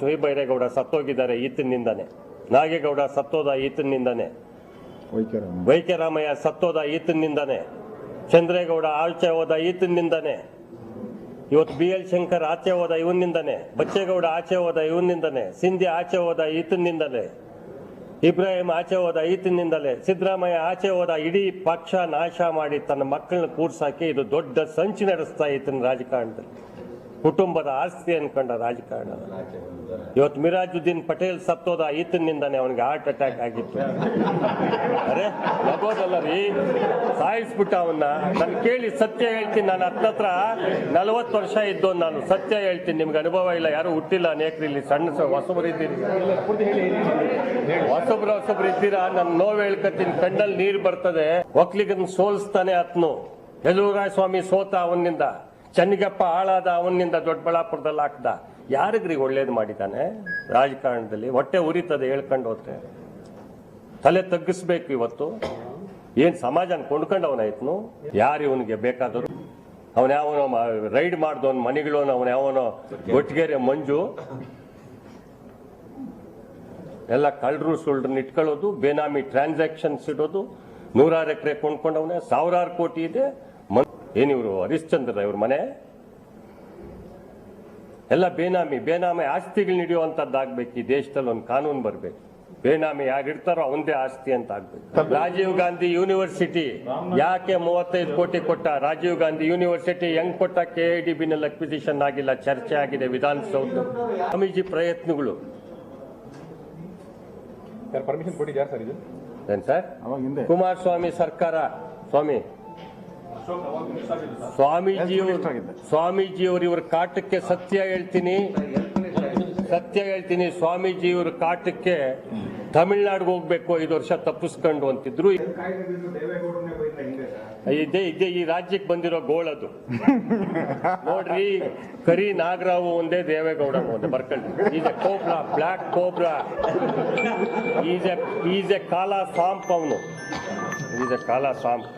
ಬಸವಿ ಬೈರೇಗೌಡ ಸತ್ತೋಗಿದ್ದಾರೆ ಈತನಿಂದನೇ. ನಾಗೇಗೌಡ ಸತ್ತೋದ ಈತನಿಂದನೇ. ವೈಕ್ಯರಾಮ. ವೈಕ್ಯರಾಮಯ್ಯ ಸತ್ತೋದ ಈತನಿಂದನೇ. ಚಂದ್ರೇಗೌಡ ಆಳ್ಚೆ ಹೋದ ಈತನಿಂದನೇ. ಇವತ್ತು B L Shankar ಆಚೆ ಹೋದ ಇವನಿಂದನೇ. ಬಚ್ಚೇಗೌಡ ಆಚೆ ಹೋದ ಇವನಿಂದನೇ. ಸಿಂಧಿ ಆಚೆ ಹೋದ ಈತನಿಂದಲೇ. ಇಬ್ರಾಹಿಂ ಆಚೆ ಹೋದ ಈತನಿಂದಲೇ. ಸಿದ್ದರಾಮಯ್ಯ ಆಚೆ ಹೋದ ಇಡೀ ಪಕ್ಷ ನಾಶ ಮಾಡಿ ತನ್ನ ಮಕ್ಕಳನ್ನ ಕೂರ್ಸಾಕಿ ಇದು ದೊಡ್ಡ ಸಂಚು ನಡೆಸ್ತಾ ಈತನ ರಾಜಕಾರಣದಲ್ಲಿ. ಕುಟುಂಬದ ಆಸ್ತಿ ಅನ್ಕೊಂಡ ರಾಜಕಾರಣ. ಇವತ್ತು ಮಿರಾಜುದ್ದೀನ್ ಪಟೇಲ್ ಸತ್ತೋದ ಈತನಿಂದಾನೆ ಅವನಿಗೆ ಹಾರ್ಟ್ ಅಟ್ಯಾಕ್ ಆಗಿತ್ತು. ಅರೆ ನಗೋದಲ್ಲ ರೀ ಸಾಯಿಸ್ಬಿಟ್ಟ ಅವನ್ನ. ನಾನು ಕೇಳಿ ಸತ್ಯ ಹೇಳ್ತೀನಿ, ನಾನು ಹತ್ತತ್ರ ನಲವತ್ತು ವರ್ಷ ಇದ್ದು ನಾನು. ಸತ್ಯ ಹೇಳ್ತೀನಿ, ನಿಮ್ಗೆ ಅನುಭವ ಇಲ್ಲ, ಯಾರು ಹುಟ್ಟಿಲ್ಲ ಅನೇಕರು ಇಲ್ಲಿ ಸಣ್ಣ ಹೊಸಬ್ರು ಇದ್ದೀರಿ. ಹೊಸಬ್ರು ಹೊಸಬ್ರು ಇದ್ದೀರಾ? ನಾನು ನೋವು ಹೇಳ್ಕತ್ತೀನಿ ಕಣ್ಣಲ್ಲಿ ನೀರು ಬರ್ತದೆ. ಒಕ್ಲಿಗನ್ ಸೋಲ್ಸ್ತಾನೆ ಆತ್ನು. ಯಲೂರಾಯ ಸ್ವಾಮಿ ಸೋತ ಅವನಿಂದ. ಚನ್ನಿಗಪ್ಪ ಹಾಳಾದ ಅವನಿಂದ ದೊಡ್ಡಬಳ್ಳಾಪುರದಲ್ಲಿ ಹಾಕ್ದ. ಯಾರಿಗ್ರಿ ಒಳ್ಳೇದು ಮಾಡಿದ್ದಾನೆ? ರಾಜಕಾರಣದಲ್ಲಿ ಹೊಟ್ಟೆ ಉರಿತದೆ ಹೇಳ್ಕೊಂಡು ಹೋದ್ರೆ. ತಲೆ ತಗ್ಗಿಸ್ಬೇಕು ಇವತ್ತು. ಏನ್ ಸಮಾಜನ ಕೊಂಡ್ಕೊಂಡವನಾಯ್ತು ಯಾರು ಇವನಿಗೆ ಬೇಕಾದರೂ? ಅವನ ಯಾವನೋ ರೈಡ್ ಮಾಡ್ದವನ್ ಮನೆಗಳು ಅವನ ಯಾವನೋ ಒಟ್ಟಿಗೆರೆ ಮಂಜು. ಎಲ್ಲ ಕಳ್ಳರು ಸುಳ್ಳರನ್ನ ಇಟ್ಕೊಳ್ಳೋದು, ಬೇನಾಮಿ ಟ್ರಾನ್ಸಾಕ್ಷನ್ಸ್ ಇಡೋದು, ನೂರಾರು ಎಕರೆ ಕೊಂಡ್ಕೊಂಡವನೇ, ಸಾವಿರಾರು ಕೋಟಿ ಇದೆ. ಏನಿವರು ಹರಿಶ್ಚಂದ್ರ ಇವ್ರ ಮನೆ? ಎಲ್ಲ ಬೇನಾಮಿ ಬೇನಾಮಿ ಆಸ್ತಿಗಳನ್ನ ಆಗ್ಬೇಕು ಈ ದೇಶದಲ್ಲಿ ಒಂದು ಕಾನೂನು ಬರ್ಬೇಕು. ಬೇನಾಮಿ ಯಾರಿರ್ತಾರೋ ಅವಂದೇ ಆಸ್ತಿ ಅಂತ ಆಗ್ಬೇಕು. ರಾಜೀವ್ ಗಾಂಧಿ ಯೂನಿವರ್ಸಿಟಿ. ಯಾಕೆ ಮೂವತ್ತೈದು ಕೋಟಿ ಕೊಟ್ಟ? ರಾಜೀವ್ ಗಾಂಧಿ ಯೂನಿವರ್ಸಿಟಿ ಹೆಂಗ್ ಕೊಟ್ಟ? ಕೆ ಐ ಡಿ ಬಿನಲ್ಲಿ ಅಕ್ವಿಸಿಷನ್ ಆಗಿಲ್ಲ ಚರ್ಚೆ ಆಗಿದೆ ವಿಧಾನಸೌಧ ಸ್ವಾಮೀಜಿ ಪ್ರಯತ್ನಗಳು. ಯಾರು ಪರ್ಮಿಷನ್ ಕೊಟ್ಟಿದ್ದಾರೆ ಸರ್ ಇದು? ಏನ್ ಸರ್ ಅವಾಗ ಹಿಂದೆ. ಕುಮಾರಸ್ವಾಮಿ ಸರ್ಕಾರ. ಸ್ವಾಮಿ ಸ್ವಾಮೀಜಿಯವರು. ಸ್ವಾಮೀಜಿಯವರು ಇವ್ರ ಕಾಟಕ್ಕೆ ಸತ್ಯ ಹೇಳ್ತೀನಿ. ಸತ್ಯ ಹೇಳ್ತೀನಿ. ಸ್ವಾಮೀಜಿಯವ್ರ ಕಾಟಕ್ಕೆ ತಮಿಳ್ನಾಡಿಗೆ ಹೋಗ್ಬೇಕು ಐದು ವರ್ಷ ತಪ್ಪಿಸ್ಕೊಂಡು ಅಂತಿದ್ರು. ಇದೇ ಇದೇ. ಈ ರಾಜ್ಯಕ್ಕೆ ಬಂದಿರೋ ಗೋಳದು ನೋಡ್ರಿ ಕರಿ ನಾಗರಾವ್ ಒಂದೇ ದೇವೇಗೌಡ ಒಂದೇ. ಬರ್ಕೊಳ್ಳಿ is a cobra black cobra is a is a ಕಾಲ ಸಾಂಪ್ ಅವನು. ಈಸ್ ಎ ಕಾಲ ಸಾಂಪ್.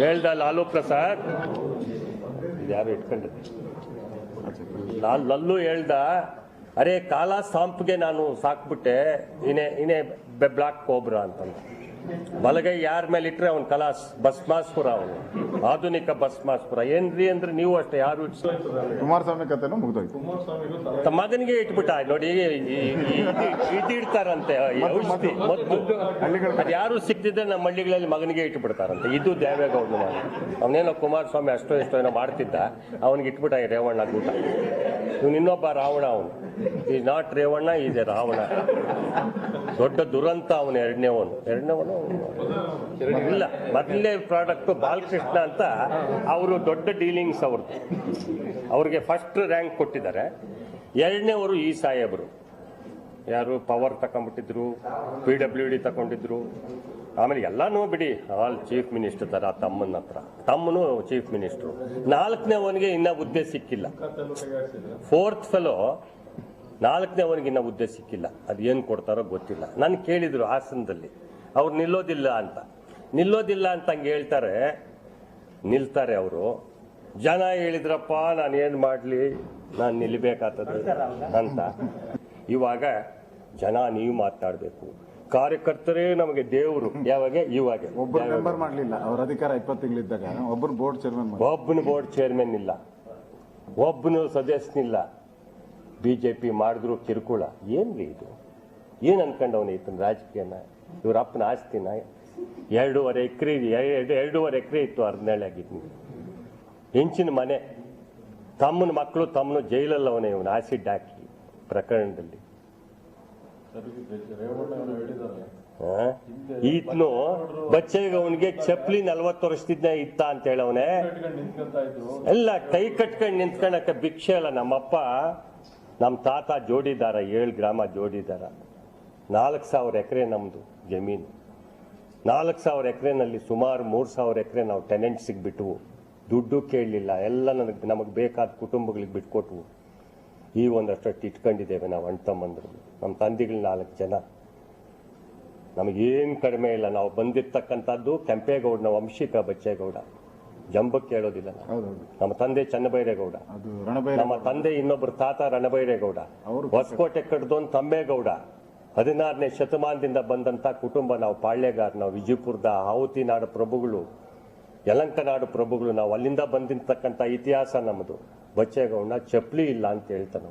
ಹೇಳ್ದ ಲಾಲು ಪ್ರಸಾದ್. ಯಾರು ಇಟ್ಕೊಂಡಿದ್ದೆ ಲಾಲ್ ಲಲ್ಲು ಹೇಳ್ದ, ಅರೆ ಕಾಲ ಸಾಂಪ್ಗೆ ನಾನು ಸಾಕ್ಬಿಟ್ಟೆ, ಇನೇ ಇನೇ ಬ್ಲಾಕ್ ಕೋಬ್ರಾ ಅಂತಂದ. ಬಲಗೈ ಯಾರ ಮೇಲೆ ಇಟ್ಟರೆ ಅವ್ನ ಕಲಾಸ್ ಭಸ್ಮಾಸ್ಪುರ ಅವನು. ಆಧುನಿಕ ಭಸ್ಮಾಸ್ಪುರ ಏನ್ರಿ ಅಂದ್ರೆ ನೀವು ಅಷ್ಟೇ ಯಾರು ಇಟ್ಸ ಕುಮಾರಸ್ವಾಮಿ ಕಥೆನೂ ಮುಗಿದೋಯ್ತು. ತಮ್ಮ ಮಗನಿಗೆ ಇಟ್ಬಿಟ್ಟ ನೋಡಿ ಇದಿಡ್ತಾರಂತೆ ಔಷಧಿ ಮತ್ತು ಅದು ಯಾರು ಸಿಕ್ತಿದ್ರೆ ನಮ್ಮ ಹಳ್ಳಿಗಳಲ್ಲಿ ಮಗನಿಗೆ ಇಟ್ಬಿಡ್ತಾರಂತೆ. ಇದು ದೇವೇಗೌಡ ಮಾಡಿ ಅವನೇನೋ ಕುಮಾರಸ್ವಾಮಿ ಅಷ್ಟೋ ಇಷ್ಟೋ ಏನೋ ಮಾಡ್ತಿದ್ದ. ಅವನಿಗೆ ಇಟ್ಬಿಟ್ಟ ರೇವಣ್ಣ ಗೂಟ. ಇವನು ಇನ್ನೊಬ್ಬ ರಾವಣ ಅವನು. ಈ ನಾಟ್ ರೇವಣ್ಣ ಇದೆ ರಾವಣ. ದೊಡ್ಡ ದುರಂತ ಅವನು ಎರಡನೇವನು ಎರಡನೇವನು ಇಲ್ಲ. ಮೊದಲನೇ ಪ್ರಾಡಕ್ಟ್ ಬಾಲಕೃಷ್ಣ ಅಂತ ಅವರು ದೊಡ್ಡ ಡೀಲಿಂಗ್ಸ್ ಅವ್ರದ್ದು. ಅವ್ರಿಗೆ ಫಸ್ಟ್ ರ್ಯಾಂಕ್ ಕೊಟ್ಟಿದ್ದಾರೆ. ಎರಡನೇವರು ಈ ಸಾಹೇಬರು ಯಾರು ಪವರ್ ತಗೊಂಡ್ಬಿಟ್ಟಿದ್ರು ಪಿ ಡಬ್ಲ್ಯೂ ಡಿ ತಗೊಂಡಿದ್ರು ಆಮೇಲೆ ಎಲ್ಲನೂ ಬಿಡಿ ಆಲ್ ಚೀಫ್ ಮಿನಿಸ್ಟರ್ ತರ, ತಮ್ಮನ ಹತ್ರ. ತಮ್ಮನು ಚೀಫ್ ಮಿನಿಸ್ಟ್ರು ನಾಲ್ಕನೇವನಿಗೆ ಇನ್ನ ಹುದ್ದೆ ಸಿಕ್ಕಿಲ್ಲ. ಫೋರ್ತ್ ಫೆಲೋ ನಾಲ್ಕನೇವನಿಗೆ ಇನ್ನ ಹುದ್ದೆ ಸಿಕ್ಕಿಲ್ಲ. ಅದು ಏನು ಕೊಡ್ತಾರೋ ಗೊತ್ತಿಲ್ಲ. ನಾನು ಕೇಳಿದ್ರು ಹಾಸನದಲ್ಲಿ. ಅವ್ರು ನಿಲ್ಲೋದಿಲ್ಲ ಅಂತ. ನಿಲ್ಲೋದಿಲ್ಲ ಅಂತ ಹಂಗೆ ಹೇಳ್ತಾರೆ. ನಿಲ್ತಾರೆ ಅವರು. ಜನ ಹೇಳಿದ್ರಪ್ಪ, ನಾನು ಏನು ಮಾಡಲಿ? ನಾನು ನಿಲ್ಲಬೇಕಾಗ್ತದೆ ಅಂತ. ಇವಾಗ ಜನ ನೀವು ಮಾತಾಡಬೇಕು. ಕಾರ್ಯಕರ್ತರೇ ನಮಗೆ ದೇವರು. ಯಾವಾಗ? ಇವಾಗ. ಒಬ್ಬರು ಮೆಂಬರ್ ಮಾಡಲಿಲ್ಲ. ಅವ್ರ ಅಧಿಕಾರ ಇಪ್ಪತ್ತು ತಿಂಗಳಿದ್ದಾಗ ಒಬ್ಬರು ಬೋರ್ಡ್ ಚೇರ್ಮನ್ ಒಬ್ಬನ ಬೋರ್ಡ್ ಚೇರ್ಮನ್ ಇಲ್ಲ. ಒಬ್ಬನು ಸದಸ್ಯನಿಲ್ಲ. ಬಿ ಜೆ ಪಿ ಮಾಡಿದ್ರು ಕಿರುಕುಳ. ಏನ್ರಿ ಇದು? ಏನು ಅನ್ಕೊಂಡವನು ಈತನ ರಾಜಕೀಯನ? ಇವ್ರ ಅಪ್ಪನ ಆಸ್ತಿನ? ಎರಡೂವರೆ ಎಕರೆ ಎರಡು ಎರಡೂವರೆ ಎಕರೆ ಇತ್ತು ಹರ್ನೇಳಾಗಿದ್ದು ಹೆಂಚಿನ ಮನೆ. ತಮ್ಮನ ಮಕ್ಕಳು ತಮ್ಮನು ಜೈಲಲ್ಲಿ ಅವನೇ ಇವನು ಆಸಿಡ್ ಹಾಕಿ ಪ್ರಕರಣದಲ್ಲಿ? ಈತನು ಬಚ್ಚೆಗೆ ಅವನಿಗೆ ಚಪ್ಲಿ ನಲ್ವತ್ತು ವರ್ಷದಿದ್ನ ಇತ್ತ ಅಂತ ಹೇಳವನೆ. ಎಲ್ಲ ಕೈ ಕಟ್ಕೊಂಡು ನಿಂತ್ಕೊಳಕ್ಕೆ ಭಿಕ್ಷೆ ಅಲ್ಲ ನಮ್ಮಪ್ಪ. ನಮ್ಮ ತಾತ ಜೋಡಿದಾರ ಏಳು ಗ್ರಾಮ ಜೋಡಿದಾರ. ನಾಲ್ಕು ಸಾವಿರ ಎಕರೆ ನಮ್ಮದು ಜಮೀನು. ನಾಲ್ಕು ಸಾವಿರ ಎಕರೆನಲ್ಲಿ ಸುಮಾರು ಮೂರು ಸಾವಿರ ಎಕರೆ ನಾವು ಟೆನೆಂಟ್ಸಿಗೆ ಬಿಟ್ವು ದುಡ್ಡು ಕೇಳಲಿಲ್ಲ. ಎಲ್ಲ ನನಗೆ ನಮಗೆ ಬೇಕಾದ ಕುಟುಂಬಗಳಿಗೆ ಬಿಟ್ಕೊಟ್ವು. ಈ ಒಂದಷ್ಟು ಇಟ್ಕೊಂಡಿದ್ದೇವೆ ನಾವು ಅಣ್ಣ ತಮ್ಮಂದರು ನಮ್ಮ ತಂದೆಗಳು ನಾಲ್ಕು ಜನ. ನಮಗೇನು ಕಡಿಮೆ ಇಲ್ಲ. ನಾವು ಬಂದಿರ್ತಕ್ಕಂಥದ್ದು ಕೆಂಪೇಗೌಡನ ವಂಶಿಕ ಬಚ್ಚೇಗೌಡ. ಜಂಬಕ್ಕೆ ಹೇಳೋದಿಲ್ಲ ನಮ್ಮ ತಂದೆ ಚನ್ನಬೈರೇಗೌಡ ನಮ್ಮ ತಂದೆ ಇನ್ನೊಬ್ಬರು ತಾತ ರಣಬೈರೇಗೌಡ ಹೊಸಕೋಟೆ ಕಡ್ದೊಂದು ತಮ್ಮೇಗೌಡ. ಹದಿನಾರನೇ ಶತಮಾನದಿಂದ ಬಂದಂಥ ಕುಟುಂಬ ನಾವು ಪಾಳ್ಯಗಾರ ನಾವು ವಿಜಯಪುರದ ಆಹುತಿ ನಾಡು ಪ್ರಭುಗಳು ಯಲಂಕ ನಾಡು ಪ್ರಭುಗಳು. ನಾವು ಅಲ್ಲಿಂದ ಬಂದಿರ್ತಕ್ಕಂಥ ಇತಿಹಾಸ ನಮ್ಮದು. ಬಚ್ಚೇಗೌಡ ಚಪ್ಪಲಿ ಇಲ್ಲ ಅಂತ ಹೇಳ್ತಾನೆ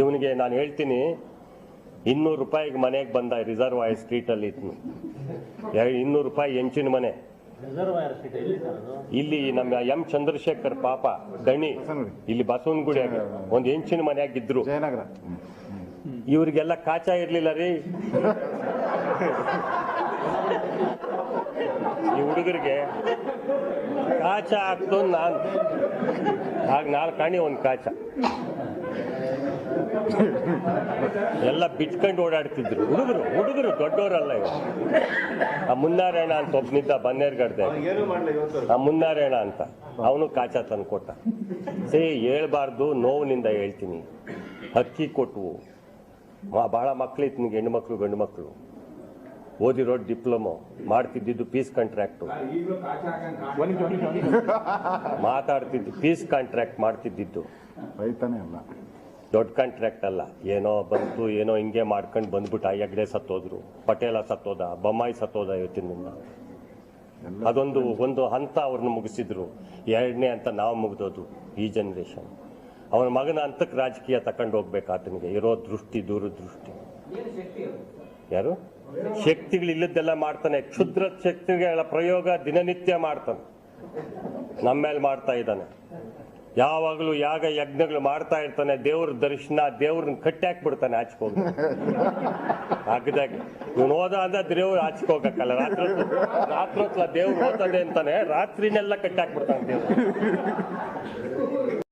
ಇವನಿಗೆ ನಾನು ಹೇಳ್ತೀನಿ ಇನ್ನೂರು ರೂಪಾಯಿಗೆ ಮನೆಗೆ ಬಂದ ರಿಸರ್ವಾಯರ್ ಸ್ಟ್ರೀಟಲ್ಲಿ ಇತ್ತು ಇನ್ನೂರು ರೂಪಾಯಿ ಹೆಂಚಿನ ಮನೆ. ಇಲ್ಲಿ ನಮ್ಮ ಎಂ ಚಂದ್ರಶೇಖರ್ ಪಾಪ ಗಣಿ ಇಲ್ಲಿ ಬಸವನಗುಡಿಯಾಗ ಒಂದು ಹೆಂಚಿನ ಮನೆಯಾಗಿದ್ರು ಜಯನಗರ. ಇವ್ರಿಗೆಲ್ಲ ಕಾಚ ಇರ್ಲಿಲ್ಲ ರೀ. ಈ ಹುಡುಗರಿಗೆ ಕಾಚ ಹಾಕ್ದು ನಾನು. ಆಗ ನಾಲ್ಕು ಕಾಣಿ ಒಂದು ಕಾಚ. ಎಲ್ಲ ಬಿಟ್ಕೊಂಡು ಓಡಾಡ್ತಿದ್ರು. ಹುಡುಗರು ಹುಡುಗರು ದೊಡ್ಡವರಲ್ಲ ಇವ ಆ ಮುನ್ನಾರಾಯಣ ಅಂತ ಒಬ್ಬನಿದ್ದ ಬನ್ನೇರ್ಗಡ್ದೆ. ಆ ಮುನ್ನಾರಾಯಣ ಅಂತ. ಅವನು ಕಾಚ ತಂದು ಕೊಟ್ಟ. ಸೇ, ಹೇಳ್ಬಾರ್ದು, ನೋವಿನಿಂದ ಹೇಳ್ತೀನಿ. ಅಕ್ಕಿ ಕೊಟ್ಟವು ಬಹಳ ಮಕ್ಳಿತ್ತು ನಿಮ್ಗೆ ಹೆಣ್ಣು ಮಕ್ಕಳು ಗಂಡು ಮಕ್ಕಳು ಓದಿರೋ ಡಿಪ್ಲೊಮೊ ಮಾಡ್ತಿದ್ದಿದ್ದು ಪೀಸ್ ಕಾಂಟ್ರಾಕ್ಟ್. ಮಾತಾಡ್ತಿದ್ದು ಪೀಸ್ ಕಾಂಟ್ರಾಕ್ಟ್ ಮಾಡ್ತಿದ್ದಿದ್ದು. ರೈತನೇ ಅಲ್ಲ. ದೊಡ್ಡ ಕಾಂಟ್ರಾಕ್ಟ್ ಅಲ್ಲ. ಏನೋ ಬಂತು ಏನೋ ಹಿಂಗೆ ಮಾಡ್ಕೊಂಡು ಬಂದ್ಬಿಟ್ಟು ಆ ಹೆಗ್ಡೆ ಸತ್ತೋದ್ರು. ಪಟೇಲ ಸತ್ತೋದ ಬೊಮ್ಮಾಯಿ ಸತ್ತೋದ ಇವತ್ತಿನ ದಿನ. ಅದೊಂದು ಒಂದು ಹಂತ ಅವ್ರನ್ನ ಮುಗಿಸಿದ್ರು. ಎರಡನೇ ಅಂತ ನಾವು ಮುಗಿದೋದು ಈ ಜನ್ರೇಷನ್ ಅವನ ಮಗನ ಹಂತಕ್ಕೆ ರಾಜಕೀಯ ತಕೊಂಡು ಹೋಗ್ಬೇಕು ಆತನಿಗೆ. ಇರೋ ದೃಷ್ಟಿ ದೂರದೃಷ್ಟಿ ಯಾರು? ಶಕ್ತಿಗಳಿಲ್ಲದ್ದೆಲ್ಲ ಮಾಡ್ತಾನೆ. ಕ್ಷುದ್ರ ಶಕ್ತಿಗಳ ಪ್ರಯೋಗ ದಿನನಿತ್ಯ ಮಾಡ್ತಾನೆ. ನಮ್ಮ ಮೇಲೆ ಮಾಡ್ತಾ ಇದ್ದಾನೆ. ಯಾವಾಗಲೂ ಯಾಗ ಯಜ್ಞಗಳು ಮಾಡ್ತಾ ಇರ್ತಾನೆ. ದೇವ್ರ ದರ್ಶನ, ದೇವ್ರನ್ನ ಕಟ್ಟಿ ಹಾಕ್ಬಿಡ್ತಾನೆ ಆಚೆ ಹೋಗಿ. ಇವ್ನು ಹೋದ ಅಂದ್ರೆ ದೇವ್ರು ಆಚೆ ಹೋಗಕ್ಕಲ್ಲ. ರಾತ್ರಿ ರಾತ್ರಿ ದೇವ್ರು ಹೋಗ್ತದೆ ಅಂತಾನೆ. ರಾತ್ರಿನೆಲ್ಲ ಕಟ್ಟಿ ಹಾಕ್ಬಿಡ್ತಾನೆ ದೇವ್ರು.